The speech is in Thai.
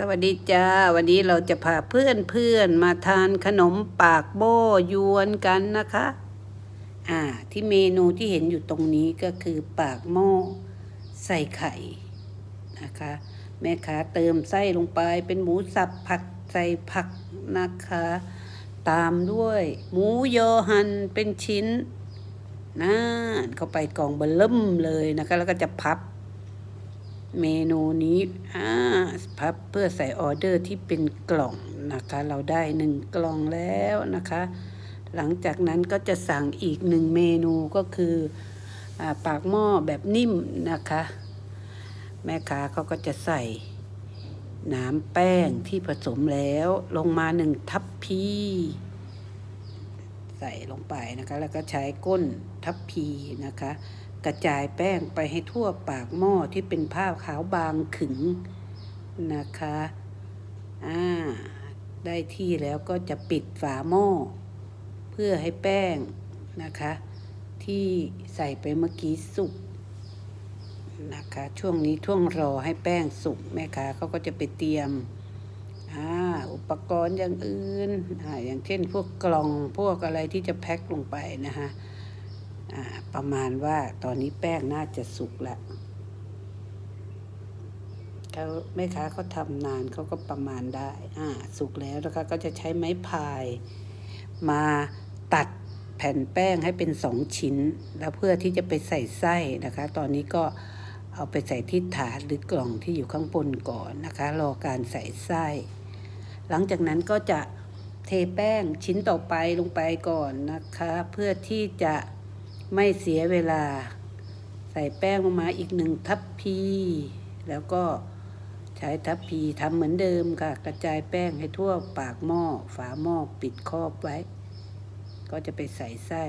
สวัสดีจ้า วันนี้เราจะพาเพื่อนเพื่อนมาทานขนมปากโบ้ยวนกันนะคะ อ่า ที่เมนูที่เห็นอยู่ตรงนี้ก็คือปากหม้อใส่ไข่นะคะ แม่ค้าเติมไส้ลงไปเป็นหมูสับผัดใส่ผักนะคะ ตามด้วย หมูยอหันเป็นชิ้นน่านเข้าไปกล่องเบลเริ่มเลยนะคะ แล้วก็จะพับ เมนูนี้พับเพื่อใส่ออเดอร์ที่เป็นกล่องนะคะ เราได้หนึ่งกล่องแล้วนะคะ หลังจากนั้นก็จะสั่งอีกหนึ่งเมนูก็คืออปากหม้อแบบนิ่มนะคะ แม่ค้าเขาก็จะใส่น้ำแป้งที่ผสมแล้วลงมาหนึ่งทัพพีใส่ลงไปนะคะ แล้วก็ใช้ก้นทัพพีนะคะ กระจายแป้งไปให้ทั่วปากหม้อที่เป็นผ้าขาวบางขึงนะคะอ่าได้ที่แล้วก็จะปิดฝาหม้อ เพื่อให้แป้งนะคะ ที่ใส่ไปเมื่อกี้สุกนะคะ ช่วงนี้ช่วงรอให้แป้งสุกแม่ค้าเขาก็จะไปเตรียมอ่าอุปกรณ์อย่างอื่นอ่าอย่างเช่นพวกกล่องพวกอะไรที่จะแพ็คลงไปนะคะ ประมาณว่าตอนนี้แป้งน่าจะสุกแล้วเขาแม่ค้าเขาทำนานเขาก็ประมาณได้ อ่า สุกแล้วนะคะ ก็จะใช้ไม้พาย มาตัดแผ่นแป้งให้เป็นสองชิ้น แล้วเพื่อที่จะไปใส่ไส้นะคะ ตอนนี้ก็เอาไปใส่ที่ถาดหรือกล่องที่อยู่ข้างบนก่อนนะคะ รอการใส่ไส้ หลังจากนั้นก็จะเทแป้งชิ้นต่อไปลงไปก่อนนะคะ เพื่อที่จะ ไม่เสียเวลา ใส่แป้งลงมาอีกหนึ่งทัพพี แล้วก็ใช้ทัพพีทำเหมือนเดิมค่ะ กระจายแป้งให้ทั่วปากหม้อ ฝาหม้อปิดครอบไว้ ก็จะไปใส่ไส้